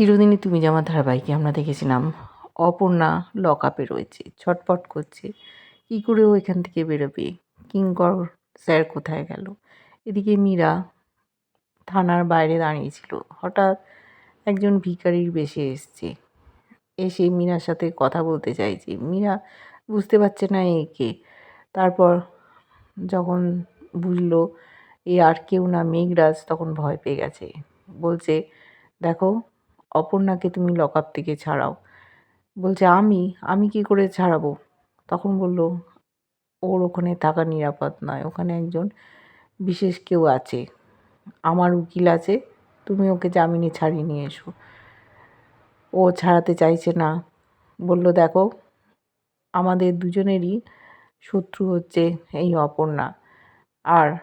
চিরদিনই তুমি আমার ধারাবাহিকে, আমরা দেখেছিলাম অপর্ণা লকআপে রয়েছে, ছটপট করছে। কী করে ও এখান থেকে বেরোবে? কিঙ্কর স্যার কোথায় গেল? এদিকে মীরা থানার বাইরে দাঁড়িয়েছিল। হঠাৎ একজন ভিখারির বেশে এসছে। এসে মীরার সাথে কথা বলতে চাইছে মীরা, বুঝতে পারছে না একে তারপর যখন বুঝলো এ আর কেউ না, মেঘরাজ তখন ভয় পেয়ে গেছে। বলছে, দেখো অপর্ণাকে তুমি লকআপ থেকে ছাড়াও। বলছে, আমি? আমি কি করে ছাড়াবো? তখন বলল, ওর ওখানে থাকা নিরাপদ নয়। ওখানে একজন বিশেষ কেউ আছে। আমার উকিল আছে। তুমি ওকে জামিনে ছাড়িয়ে নিয়ে এসো। ও ছাড়াতে চাইছে না। বলল, দেখো, আমাদের দুজনেরই শত্রু হচ্ছে এই অপর্ণা। আর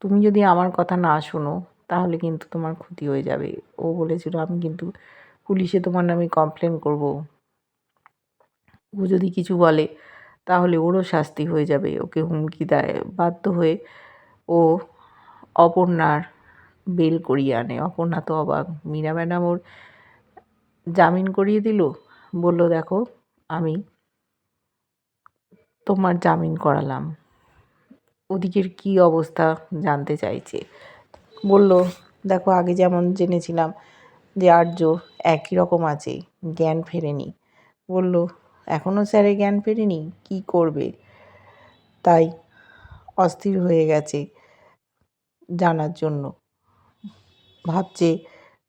তুমি যদি আমার কথা না শোনো তাহলে কিন্তু তোমার ক্ষতি হয়ে যাবে। ও বলেছিল, আমি কিন্তু পুলিশে তোমার নামে কমপ্লেন করব। ও যদি কিছু বলে, তাহলে ওরও শাস্তি হয়ে যাবে। ওকে হুমকি দেয়। বাধ্য হয়ে ও অপর্ণার বেল করিয়ে আনে। অপর্ণা তো অবাক। মীরা ম্যাডাম ওর জামিন করিয়ে দিল। বলল, দেখো, আমি তোমার জামিন করালাম। ওদিকের কি অবস্থা জানতে চাইছে? বলল, দেখো, আগে যেমন জেনেছিলাম যে আর্য একই রকম আছে, জ্ঞান ফেরেনি। বলল এখনও স্যারে জ্ঞান ফেরেনি? কি করবে? তাই অস্থির হয়ে গেছে জানার জন্য। ভাবছে,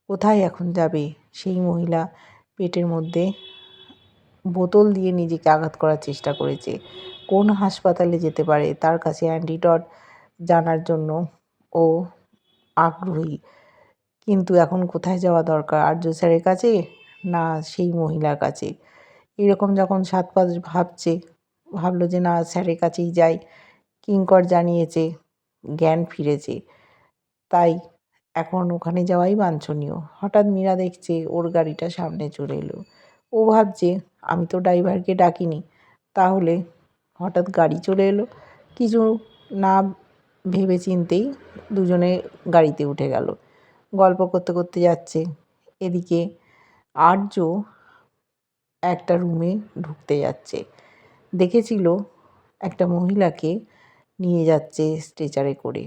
কোথায় এখন যাবে? সেই মহিলা পেটের মধ্যে বোতল দিয়ে নিজেকে আঘাত করার চেষ্টা করেছে। কোন হাসপাতালে যেতে পারে? তার কাছে অ্যান্টিডট জানার জন্য ও আগ্রহী। কিন্তু এখন কোথায় যাওয়া দরকার? আর্য স্যারের কাছে? না, সেই মহিলার কাছে। এরকম যখন সাত পাঁচ ভাবছে, ভাবলো যে না, স্যারের কাছেই যাই। কিঙ্কর জানিয়েছে, জ্ঞান ফিরেছে। তাই এখন ওখানে যাওয়াই বাঞ্ছনীয়। হঠাৎ মীরা দেখছে ওর গাড়িটা সামনে চলে এলো। ও ভাবছে, আমি তো ড্রাইভারকে ডাকিনি। তাহলে হঠাৎ গাড়ি চলে এলো। কিছু না ভেবে চিন্তেই দুজনে গাড়িতে উঠে গেল। গল্প করতে করতে যাচ্ছে। এদিকে আর্য একটা রুমে ঢুকতে যাচ্ছে। দেখেছিল একটা মহিলাকে নিয়ে যাচ্ছে স্ট্রেচারে করে।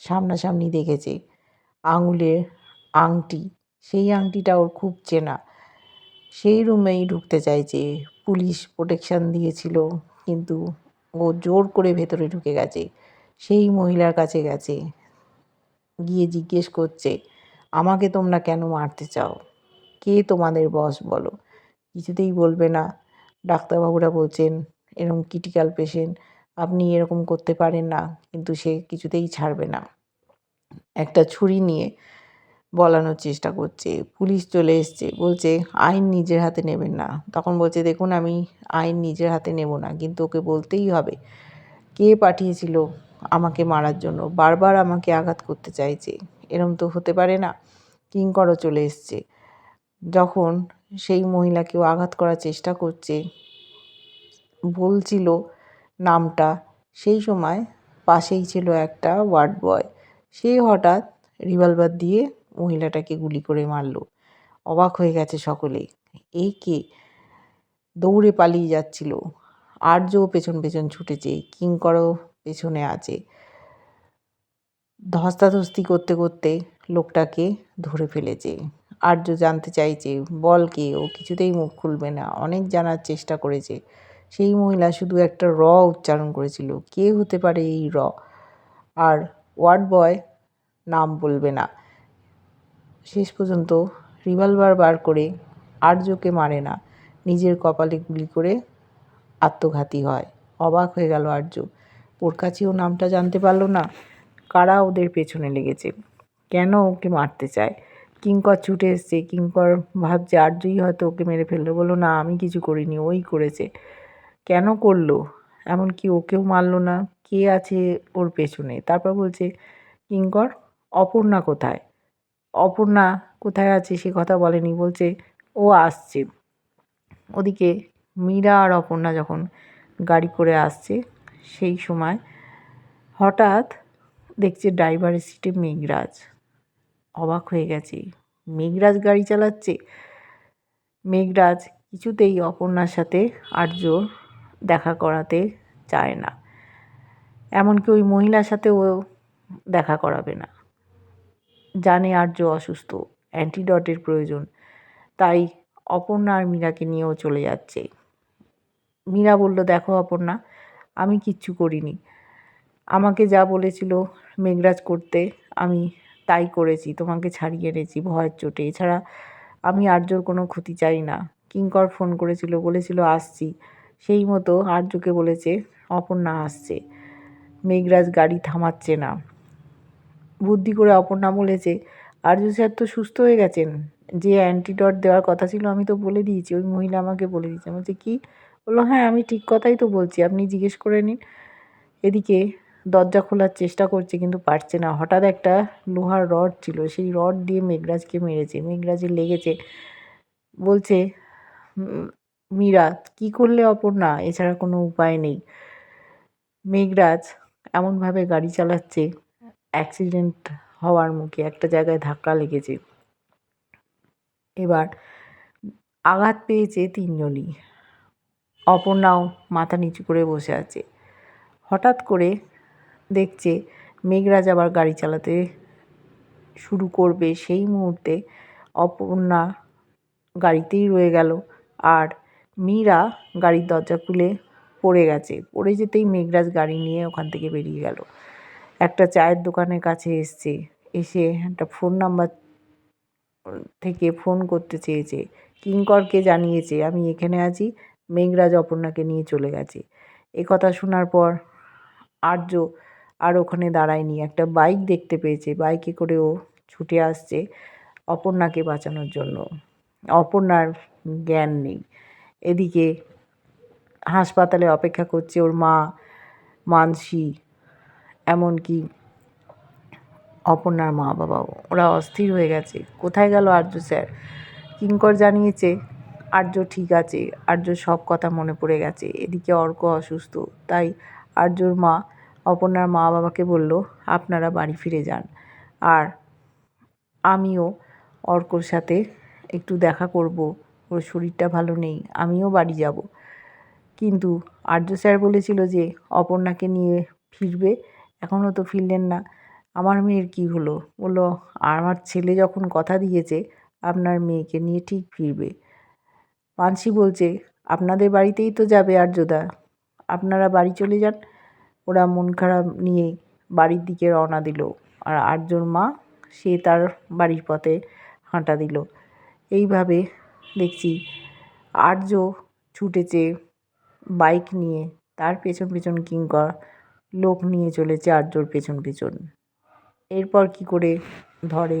সামনাসামনি দেখেছে আঙুলের আংটি। সেই আংটিটা ওর খুব চেনা। সেই রুমেই ঢুকতে চাইছে। পুলিশ প্রোটেকশান দিয়েছিল, কিন্তু ও জোর করে ভেতরে ঢুকে গেছে। সেই মহিলার কাছে গেছে। গিয়ে জিজ্ঞেস করছে, আমাকে তোমরা কেন মারতে চাও? কে তোমাদের বস বলো? কিছুতেই বলবে না। ডাক্তারবাবুরা বলছেন, এরকম ক্রিটিক্যাল পেশেন্ট আপনি এরকম করতে পারেন না, কিন্তু সে কিছুতেই ছাড়বে না। একটা ছুরি নিয়ে বলানোর চেষ্টা করছে। পুলিশ চলে এসছে, বলছে, আইন নিজের হাতে নেবেন না। তখন বলছে, দেখুন, আমি আইন নিজের হাতে নেব না, কিন্তু ওকে বলতেই হবে। কে পাঠিয়েছিল? আমাকে মারার জন্য। বারবার আমাকে আঘাত করতে চাইছে। এরম তো হতে পারে না। কিঙ্করও চলে এসছে। যখন সেই মহিলাকেও আঘাত করার চেষ্টা করছে, বলছিল নামটা, সেই সময় পাশেই ছিল একটা ওয়ার্ড বয়। সে হঠাৎ রিভলভার দিয়ে মহিলাটাকে গুলি করে মারল। অবাক হয়ে গেছে সকলেই এই কে? দৌড়ে পালিয়ে যাচ্ছিল। আর্যও পেছন পেছন ছুটেছে, কিঙ্করও পেছনে আছে। ধস্তাধস্তি করতে করতে লোকটাকে ধরে ফেলেছে। আর্য জানতে চাইছে, বল কে? ও কিছুতেই মুখ খুলবে না। অনেক জানার চেষ্টা করেছে। সেই মহিলা শুধু একটা র উচ্চারণ করেছিল। কে হতে পারে এই র? আর ওয়ার্ড বয় নাম বলবে না। শেষ পর্যন্ত রিভলভার বার করে আর্যকে মারে না। নিজের কপালে গুলি করে আত্মঘাতী হয়। অবাক হয়ে গেল আর্য। ওর কাছেও নামটা জানতে পারল না। কারা ওদের পেছনে লেগেছে? কেন ওকে মারতে চায়? কিঙ্কর ছুটে এসছে। কিঙ্কর ভাবছে আর্যই হয়তো ওকে মেরে ফেলল বলল, না, আমি কিছু করিনি, ওই করেছে। কেন করল? এমনকি ওকেও মারলো না। কে আছে ওর পেছনে? তারপর বলছে, কিঙ্কর, অপর্ণা কোথায়? অপর্ণা কোথায় আছে সে কথা বলেনি। বলছে, ও আসছে। ওদিকে মীরা আর অপর্ণা যখন গাড়ি করে আসছে সেই সময় হঠাৎ দেখছে ড্রাইভারের সিটে মেঘরাজ। অবাক হয়ে গেছে, মেঘরাজ গাড়ি চালাচ্ছে? মেঘরাজ কিছুতেই অপর্ণার সাথে আর্য দেখা করাতে চায় না। এমনকি ওই মহিলার সাথেও দেখা করাবে না। জানে আর্য অসুস্থ অ্যান্টিডটের প্রয়োজন। তাই অপর্ণা আর মীরাকে নিয়েও চলে যাচ্ছে। মীরা বলল, দেখো অপর্ণা আমি কিচ্ছু করিনি। আমাকে যা বলেছিল মেঘরাজ করতে, আমি তাই করেছি, তোমাকে ছাড়িয়ে এনেছি ভয়ের চোটে। এছাড়া আমি আর্যর কোনো ক্ষতি চাই না। কিঙ্কর ফোন করেছিল, বলেছিল, আসছি। সেই মতো আর্যকে বলেছে, অপর্ণা আসছে। মেঘরাজ গাড়ি থামাচ্ছে না। বুদ্ধি করে অপর্ণা বলেছে, আর্য স্যার তো সুস্থ হয়ে গেছেন। যে অ্যান্টিডট দেওয়ার কথা ছিল, আমি তো বলে দিয়েছি। ওই মহিলা আমাকে বলে দিয়েছে। বলছে, কি? বলল হ্যাঁ আমি ঠিক কথাই তো বলছি আপনি জিজ্ঞেস করে নিন। এদিকে দরজা খোলার চেষ্টা করছে কিন্তু পারছে না। হঠাৎ একটা লোহার রড ছিল সেই রড দিয়ে মেঘরাজকে মেরেছে। মেঘরাজে লেগেছে বলছে "উম, মীরা কি করলে অপর্ণা? এছাড়া কোনো উপায় নেই। মেঘরাজ এমনভাবে গাড়ি চালাচ্ছে অ্যাক্সিডেন্ট হওয়ার মুখে একটা জায়গায় ধাক্কা লেগেছে। এবার আঘাত পেয়েছে তিনজনই। অপর্ণাও মাথা নিচু করে বসে আছে। হঠাৎ করে দেখছে মেঘরাজ আবার গাড়ি চালাতে শুরু করবে। সেই মুহূর্তে অপর্ণা গাড়িতেই রয়ে গেল আর মীরা গাড়ির দরজা খুলে পড়ে গেছে। পড়ে যেতেই মেঘরাজ গাড়ি নিয়ে ওখান থেকে বেরিয়ে গেল। একটা চায়ের দোকানের কাছে এসছে। এসে একটা ফোন নাম্বার থেকে ফোন করতে চেয়েছে। কিঙ্করকে জানিয়েছে, আমি এখানে আছি মেঘরাজ অপর্ণাকে নিয়ে চলে গেছে। এ কথা শোনার পর আর্য আর ওখানে দাঁড়ায়নি। একটা বাইক দেখতে পেয়েছে। বাইকে করে ও ছুটে আসছে অপর্ণাকে বাঁচানোর জন্য। অপর্ণার জ্ঞান নেই। এদিকে হাসপাতালে অপেক্ষা করছে ওর মা, মানসী, এমনকি অপর্ণার মা বাবাও ওরা অস্থির হয়ে গেছে। কোথায় গেল আর্য স্যার? কিঙ্কর জানিয়েছে আর্য ঠিক আছে, আর্য সব কথা মনে পড়ে গেছে। এদিকে অর্ক অসুস্থ। তাই আর্যর মা, অপর্ণার মা বাবাকে বলল, আপনারা বাড়ি ফিরে যান। আর আমিও অর্কর সাথে একটু দেখা করব। ওর শরীরটা ভালো নেই, আমিও বাড়ি যাব। কিন্তু আর্য স্যার বলেছিল যে, অপর্ণাকে নিয়ে ফিরবে? এখনও তো ফিরলেন না। আমার মেয়ের কি হলো? বলল, আমার ছেলে যখন কথা দিয়েছে, আপনার মেয়েকে নিয়ে ঠিক ফিরবে। মানসি বলছে, আপনাদের বাড়িতেই তো যাবে আর্যদা। আপনারা বাড়ি চলে যান। ওরা মন খারাপ নিয়ে বাড়ির দিকে রওনা দিল। আর আর্যর মা, সে তার বাড়ির পথে হাঁটা দিল। এইভাবে দেখছি আর্য ছুটেছে বাইক নিয়ে। তার পেছন পেছন কিঙ্কর লোক নিয়ে চলেছে আর্যর পেছন পেছন। এরপর কি করে ধরে?